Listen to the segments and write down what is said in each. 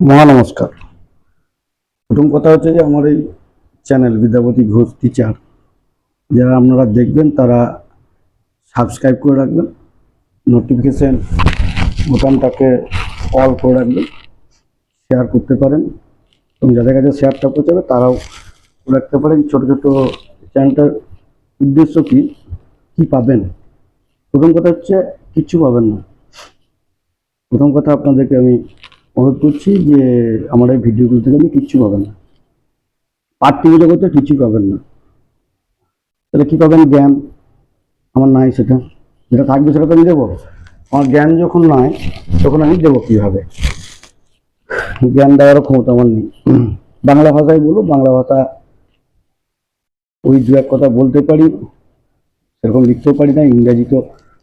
মহা নমস্কার প্রথম কথা হচ্ছে যে আমার এই চ্যানেল বিদ্যাপতি ঘোষ টিচার, যারা আপনারা দেখবেন তারা সাবস্ক্রাইব করে রাখবেন, নোটিফিকেশন বোতামটাকে অল করে রাখবেন শেয়ার করতে পারেন, এবং যাদের কাছে শেয়ারটা পৌঁছাবে তারাও রাখতে পারেন। ছোটো ছোটো চ্যানেলটার উদ্দেশ্য কী? কী পাবেন? প্রথম কথা হচ্ছে, কিচ্ছু পাবেন না। প্রথম কথা আপনাদেরকে আমি অনুরোধ করছি যে আমার এই ভিডিওগুলো থেকে আপনি কিচ্ছু পাবেন না। পার্থিব জগতে কিছু পাবেন না। তাহলে কী পাবেন জ্ঞান? আমার নাই সেটা। যেটা থাকবে সেটা তো আমি দেবো। আমার জ্ঞান যখন নাই, তখন আমি দেবো কীভাবে? জ্ঞান দেওয়ারও ক্ষমতা আমার নেই। বাংলা ভাষায় বলো বাংলা ভাষা ওই দু এক কথা বলতে পারি, সেরকম লিখতেও পারি না। ইংরাজি তো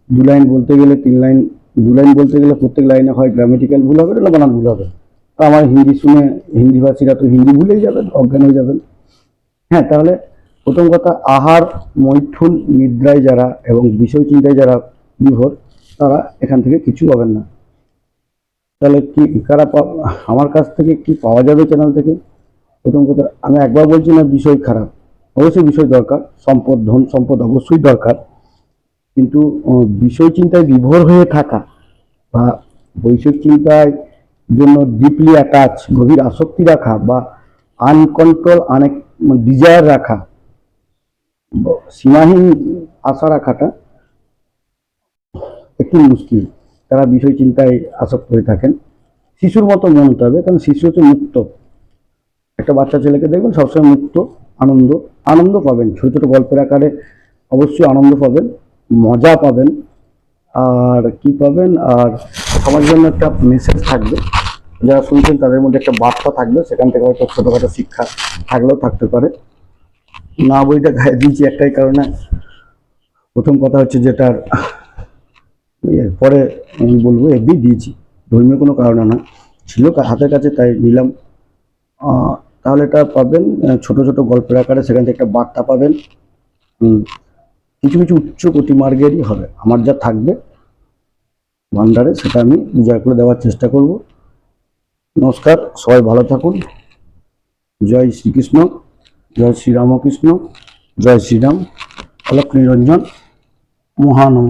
দু লাইন বলতে গেলে তিন লাইন দু লাইন বলতে গেলে প্রত্যেক লাইনে হয় গ্রামেটিক্যাল ভুল হবে না বানান ভুল হবে। তা আমার হিন্দি শুনে হিন্দিভাষীরা তো হিন্দি ভুলেই যাবেন, অজ্ঞান হয়ে যাবেন। হ্যাঁ তাহলে প্রথম কথা, আহার, মৈথুন, নিদ্রায় যারা এবং বিষয় চিন্তায় যারা বিভোর, তারা এখান থেকে কিছু পাবেন না। তাহলে কি, কারা আমার কাছ থেকে কি পাওয়া যাবে চ্যানেল থেকে? প্রথম কথা, আমি একবার বলছি না বিষয় খারাপ। অবশ্যই বিষয় দরকার, সম্পদ, ধন সম্পদ অবশ্যই দরকার। কিন্তু বিষয় চিন্তায় বিভোর হয়ে থাকা বা বৈষয়িক চিন্তায় জন্য ডিপলি অ্যাটাচ গভীর আসক্তি রাখা বা আনকন্ট্রোল অনেক ডিজায়ার রাখা সীমাহীন আশা রাখাটা একটু মুশকিল। তারা বিষয় চিন্তায় আসক্ত হয়ে থাকেন। শিশুর মতো মন হতে হবে, কারণ শিশু হচ্ছে মুক্ত। একটা বাচ্চা ছেলেকে দেখবেন সবসময় মুক্ত, আনন্দ আনন্দ পাবেন। ছোট ছোট গল্পের আকারে অবশ্যই আনন্দ পাবেন। মজা পাবেন। আর কি পাবেন? আর সমাজের জন্য একটা মেসেজ থাকবে। যারা শুনছেন তাদের মধ্যে একটা বার্তা থাকবে। সেখান থেকে হয়তো ছোটোখাটো শিক্ষা থাকলেও থাকতে পারে। না বইটা গায়ে দিয়েছি একটাই কারণে। প্রথম কথা হচ্ছে যেটার ইয়ে, পরে আমি বলব এফবি দিয়েছি। ধর্মীয় কোনো কারণে না। ছিল হাতের কাছে তাই নিলাম তাহলে এটা পাবেন ছোট ছোট গল্পের আকারে সেখান থেকে একটা বার্তা পাবেন। কিছু কিছু উচ্চ মার্গেরই হবে। আমার যা থাকবে, ভান্ডারে সেটা আমি বিজয় করে দেওয়ার চেষ্টা করব। নমস্কার, সবাই ভালো থাকুন। জয় শ্রীকৃষ্ণ, জয় শ্রীরামকৃষ্ণ, জয় শ্রীরাম। অলক নিরঞ্জন মহানম